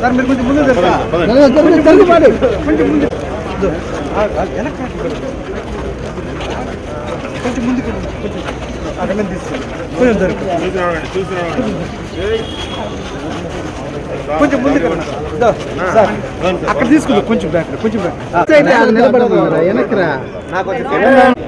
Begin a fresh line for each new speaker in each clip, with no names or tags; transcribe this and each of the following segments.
Sir మీరు కొంచెం ముందు. కొంచెం ముందుకు. కొంచెం అక్కడ తీసుకోండి కొంచెం జరుగు కొంచెం ముందుకు సార్ అక్కడ తీసుకుందాం కొంచెం బ్యాక్ కొంచెం బ్యాక్ ఇది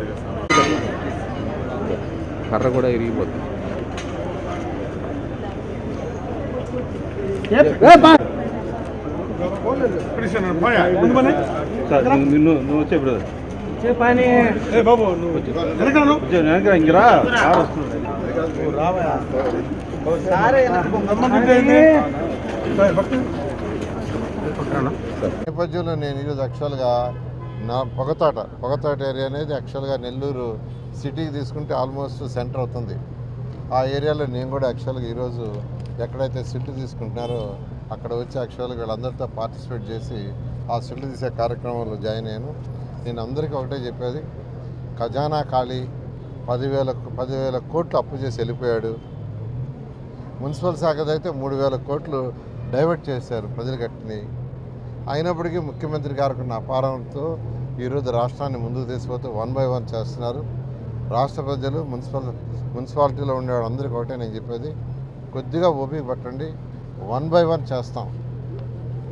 కర్ర కూడా ఇరిగిపోతుంది. నిన్ను నువ్వు వచ్చే బ్రదర్.
బాబు నువ్వు.
ఇంకరా.
నేపథ్యంలో నేను ఈరోజు యాక్చువల్గా నా పొగతాట పొగతాట ఏరియా అనేది యాక్చువల్గా నెల్లూరు సిటీకి తీసుకుంటే ఆల్మోస్ట్ సెంటర్ అవుతుంది. ఆ ఏరియాలో నేను కూడా యాక్చువల్గా ఈరోజు ఎక్కడైతే సిట్లు తీసుకుంటున్నారో అక్కడ వచ్చి యాక్చువల్గా వీళ్ళందరితో పార్టిసిపేట్ చేసి ఆ సిట్లు తీసే కార్యక్రమంలో జాయిన్ అయ్యాను. నేను అందరికీ ఒకటే చెప్పేది ఖజానా ఖాళీ పదివేల పదివేల కోట్లు అప్పు చేసి వెళ్ళిపోయాడు. మున్సిపల్ శాఖదైతే అయితే మూడు వేల కోట్లు డైవర్ట్ చేశారు ప్రజలు కట్టినాయి అయినప్పటికీ ముఖ్యమంత్రి గారికి నా అపారంతో ఈరోజు రాష్ట్రాన్ని ముందుకు తీసుకుపోతూ వన్ బై వన్ చేస్తున్నారు. రాష్ట్ర ప్రజలు మున్సిపల్ మున్సిపాలిటీలో ఉండే వాళ్ళందరికీ ఒకటే నేను చెప్పేది. కొద్దిగా ఓపిక పట్టండి. వన్ బై వన్ చేస్తాం.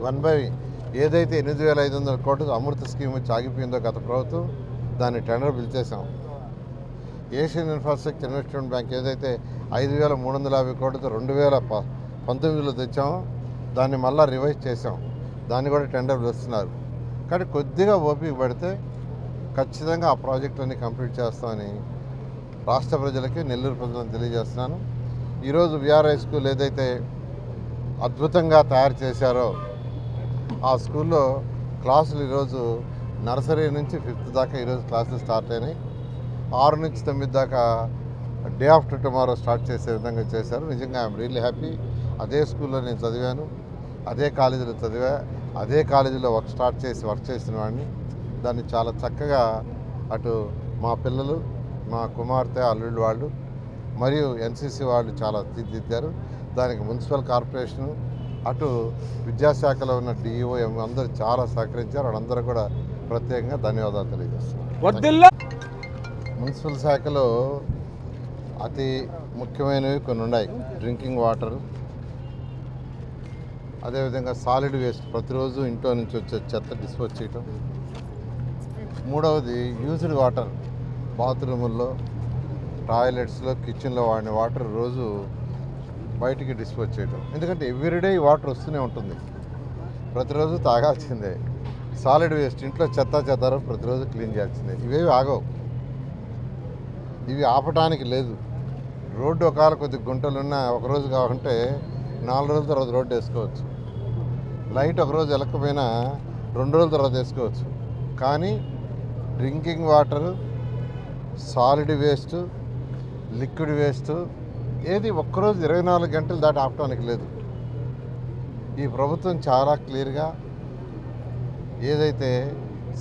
వన్ బై ఏదైతే ఎనిమిది వేల ఐదు వందల కోట్లు అమృత స్కీమ్ వచ్చి ఆగిపోయిందో గత ప్రభుత్వం దాన్ని టెండర్ పిలిచేసాం ఏషియన్ ఇన్ఫ్రాస్ట్రక్చర్ ఇన్వెస్ట్మెంట్ బ్యాంక్ ఏదైతే ఐదు వేల మూడు వందల యాభై కోట్లతో రెండు వేల ప పంతొమ్మిదిలో తెచ్చామో దాన్ని మళ్ళీ రివైజ్ చేసాం దాన్ని కూడా టెండర్ పిలుస్తున్నారు కానీ కొద్దిగా ఓపిక పడితే ఖచ్చితంగా ఆ ప్రాజెక్టులన్నీ కంప్లీట్ చేస్తామని రాష్ట్ర ప్రజలకి నెల్లూరు ప్రజలను తెలియజేస్తున్నాను. ఈరోజు విఆర్ఐ స్కూల్ ఏదైతే అద్భుతంగా తయారు చేశారో ఆ స్కూల్లో క్లాసులు ఈరోజు నర్సరీ నుంచి ఫిఫ్త్ దాకా ఈరోజు క్లాసులు స్టార్ట్ అయినాయి. ఆరు నుంచి తొమ్మిది దాకా డే ఆఫ్టర్ టుమారో స్టార్ట్ చేసే విధంగా చేశారు. నిజంగా ఐఎమ్ రియల్లీ హ్యాపీ. అదే స్కూల్లో నేను చదివాను. అదే కాలేజీలో చదివా. అదే కాలేజీలో వర్క్ స్టార్ట్ చేసి వర్క్ చేసిన వాడిని దాన్ని చాలా చక్కగా అటు మా పిల్లలు మా కుమార్తె అల్లుళ్ళు వాళ్ళు మరియు ఎన్సీసీ వాళ్ళు చాలా తీర్చిదిద్దారు దానికి మున్సిపల్ కార్పొరేషను అటు విద్యాశాఖలో ఉన్న డిఈఓ అందరూ చాలా సహకరించారు. వాళ్ళందరూ కూడా ప్రత్యేకంగా ధన్యవాదాలు తెలియజేస్తున్నారు. మున్సిపల్ శాఖలో అతి ముఖ్యమైనవి కొన్ని ఉన్నాయి. డ్రింకింగ్ వాటర్ అదేవిధంగా సాలిడ్ వేస్ట్ ప్రతిరోజు ఇంట్లో నుంచి వచ్చే చెత్త డిస్పోజ్ చేయటం. మూడవది యూజ్డ్ వాటర్ బాత్రూముల్లో టాయిలెట్స్లో కిచెన్లో వాడిన వాటర్ రోజు బయటికి డిస్పోజ్ చేయటం. ఎందుకంటే ఎవ్రీడే ఈ వాటర్ వస్తూనే ఉంటుంది. ప్రతిరోజు తాగాల్సిందే. సాలిడ్ వేస్ట్ ఇంట్లో చెత్త చెదారం ప్రతిరోజు క్లీన్ చేయాల్సిందే. ఇవేవి ఆగవు. ఇవి ఆపటానికి లేదు. రోడ్డు ఒకవేళ కొద్ది గుంటలున్నా ఒకరోజు కాకుంటే నాలుగు రోజుల తర్వాత రోడ్డు వేసుకోవచ్చు. లైట్ ఒకరోజు వెళ్ళకపోయినా రెండు రోజుల తర్వాత వేసుకోవచ్చు. కానీ drinking water solid waste liquid waste ఏది ఒక్కరోజు ఇరవై నాలుగు గంటలు దాటి ఆపటానికి లేదు. ఈ ప్రభుత్వం చాలా క్లియర్గా ఏదైతే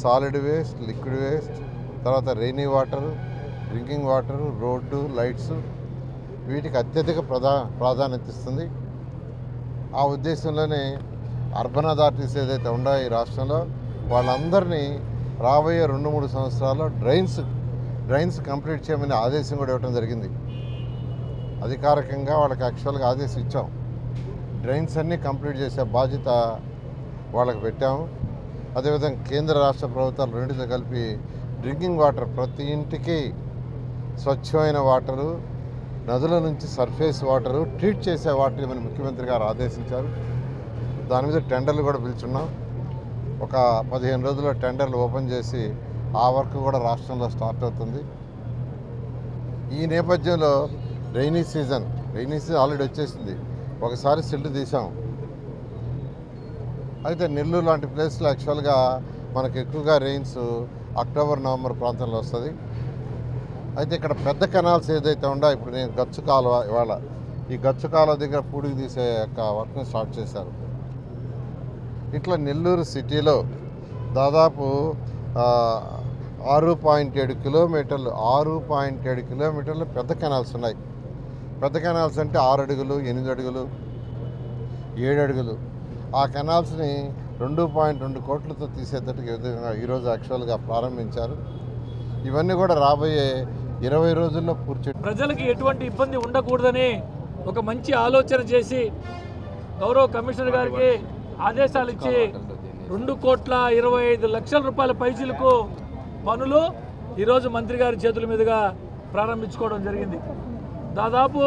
సాలిడ్ వేస్ట్ లిక్విడ్ వేస్ట్ తర్వాత rainy water drinking water road lights వీటికి అత్యధిక ప్రధా ప్రాధాన్యత ఇస్తుంది. ఆ ఉద్దేశంలోనే అర్బన్ అథారిటీస్ ఏదైతే ఉన్నాయో ఈ రాష్ట్రంలో వాళ్ళందరినీ రాబోయే రెండు మూడు సంవత్సరాల్లో డ్రైన్స్ డ్రైన్స్ కంప్లీట్ చేయమని ఆదేశం కూడా ఇవ్వడం జరిగింది. అధికారికంగా వాళ్ళకి యాక్చువల్గా ఆదేశం ఇచ్చాం. డ్రైన్స్ అన్నీ కంప్లీట్ చేసే బాధ్యత వాళ్ళకి పెట్టాము. అదేవిధంగా కేంద్ర రాష్ట్ర ప్రభుత్వాలు రెండింటితో కలిపి డ్రింకింగ్ వాటర్ ప్రతి ఇంటికి స్వచ్ఛమైన వాటరు నదుల నుంచి సర్ఫేస్ వాటరు ట్రీట్ చేసే వాటిని మన ముఖ్యమంత్రి గారు ఆదేశించారు. దాని మీద టెండర్లు కూడా పిలుచున్నాం. ఒక పదిహేను రోజుల్లో టెండర్లు ఓపెన్ చేసి ఆ వర్క్ కూడా రాష్ట్రంలో స్టార్ట్ అవుతుంది. ఈ నేపథ్యంలో rainy season rainy season already వచ్చేసింది. ఒకసారి సిల్ట్ తీసాం అయితే నెల్లూరు లాంటి ప్లేస్లో యాక్చువల్గా మనకు ఎక్కువగా రెయిన్స్ అక్టోబర్ నవంబర్ ప్రాంతంలో వస్తుంది. అయితే ఇక్కడ పెద్ద కెనాల్స్ ఏదైతే ఉందో ఇప్పుడు నేను గచ్చు కాలువ ఇవాళ ఈ గచ్చు కాలువ దగ్గర పూడికి తీసే యొక్క వర్క్ని స్టార్ట్ చేశారు. ఇట్లా నెల్లూరు సిటీలో దాదాపు ఆరు పాయింట్ ఏడు కిలోమీటర్లు ఆరు పాయింట్ ఏడు కిలోమీటర్లు పెద్ద కెనాల్స్ ఉన్నాయి. పెద్ద కెనాల్స్ అంటే ఆరు అడుగులు ఎనిమిది అడుగులు ఏడు అడుగులు. ఆ కెనాల్స్ని రెండు పాయింట్ రెండు కోట్లతో తీసేటట్టుగా విధంగా ఈరోజు యాక్చువల్గా ప్రారంభించారు. ఇవన్నీ కూడా రాబోయే ఇరవై రోజుల్లో పూర్తి
ప్రజలకి ఎటువంటి ఇబ్బంది ఉండకూడదని ఒక మంచి ఆలోచన చేసి గౌరవ కమిషనర్ గారికి ఆదేశాలు ఇచ్చి రెండు కోట్ల ఇరవై ఐదు లక్షల రూపాయల పైసలకు పనులు ఈరోజు మంత్రి గారి చేతుల మీదుగా ప్రారంభించుకోవడం జరిగింది. దాదాపు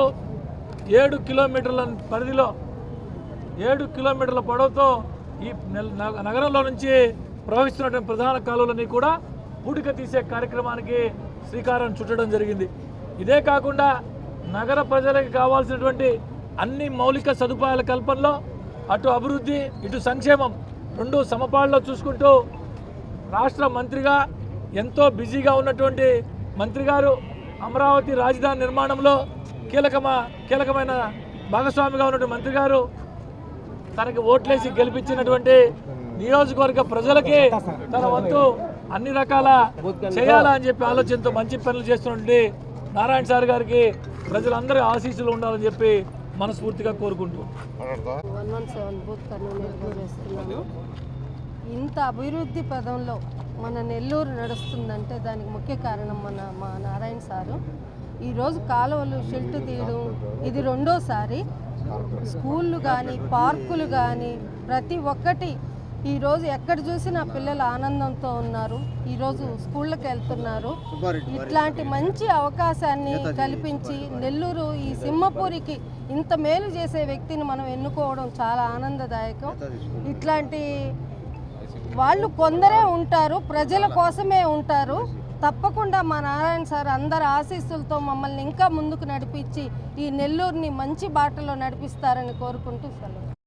ఏడు కిలోమీటర్ల పరిధిలో ఏడు కిలోమీటర్ల పొడవుతో ఈ నగ- నగరంలో నుంచి ప్రవహిస్తున్నటువంటి ప్రధాన కాలువలన్నీ కూడా పూడిక తీసే కార్యక్రమానికి శ్రీకారం చుట్టడం జరిగింది. ఇదే కాకుండా నగర ప్రజలకు కావాల్సినటువంటి అన్ని మౌలిక సదుపాయాల కల్పనలో అటు అభివృద్ధి ఇటు సంక్షేమం రెండు సమపాళ్ళలో చూసుకుంటూ రాష్ట్ర మంత్రిగా ఎంతో బిజీగా ఉన్నటువంటి మంత్రి గారు అమరావతి రాజధాని నిర్మాణంలో కీలకమా కీలకమైన భాగస్వామిగా ఉన్నటువంటి మంత్రి గారు తనకి ఓట్లేసి గెలిపించినటువంటి నియోజకవర్గ ప్రజలకి తన వంతు అన్ని రకాల చేయాలా అని చెప్పి ఆలోచనతో మంచి పనులు చేస్తున్నటువంటి నారాయణ సార్ గారికి ప్రజలందరూ ఆశీస్సులు ఉండాలని చెప్పి మనస్ఫూర్తిగా కోరుకుంటూ.
వన్ వన్ సెవెన్ బూత్ ఇంత అభివృద్ధి పదంలో మన నెల్లూరు నడుస్తుందంటే దానికి ముఖ్య కారణం మన మా నారాయణ సారు. ఈరోజు కాలువలు షెల్ట్ తీయడం ఇది రెండోసారి. స్కూళ్ళు కానీ పార్కులు కానీ ప్రతి ఒక్కటి ఈరోజు ఎక్కడ చూసినా పిల్లలు ఆనందంతో ఉన్నారు. ఈరోజు స్కూళ్ళకి వెళ్తున్నారు. ఇట్లాంటి మంచి అవకాశాన్ని కల్పించి నెల్లూరు ఈ సింహపూరికి ఇంత మేలు చేసే వ్యక్తిని మనం ఎన్నుకోవడం చాలా ఆనందదాయకం. ఇట్లాంటి వాళ్ళు కొందరే ఉంటారు ప్రజల కోసమే ఉంటారు. తప్పకుండా మా నారాయణ సార్ అందరి ఆశీస్సులతో మమ్మల్ని ఇంకా ముందుకు నడిపించి ఈ నెల్లూరుని మంచి బాటలో నడిపిస్తారని కోరుకుంటూ సెలవు.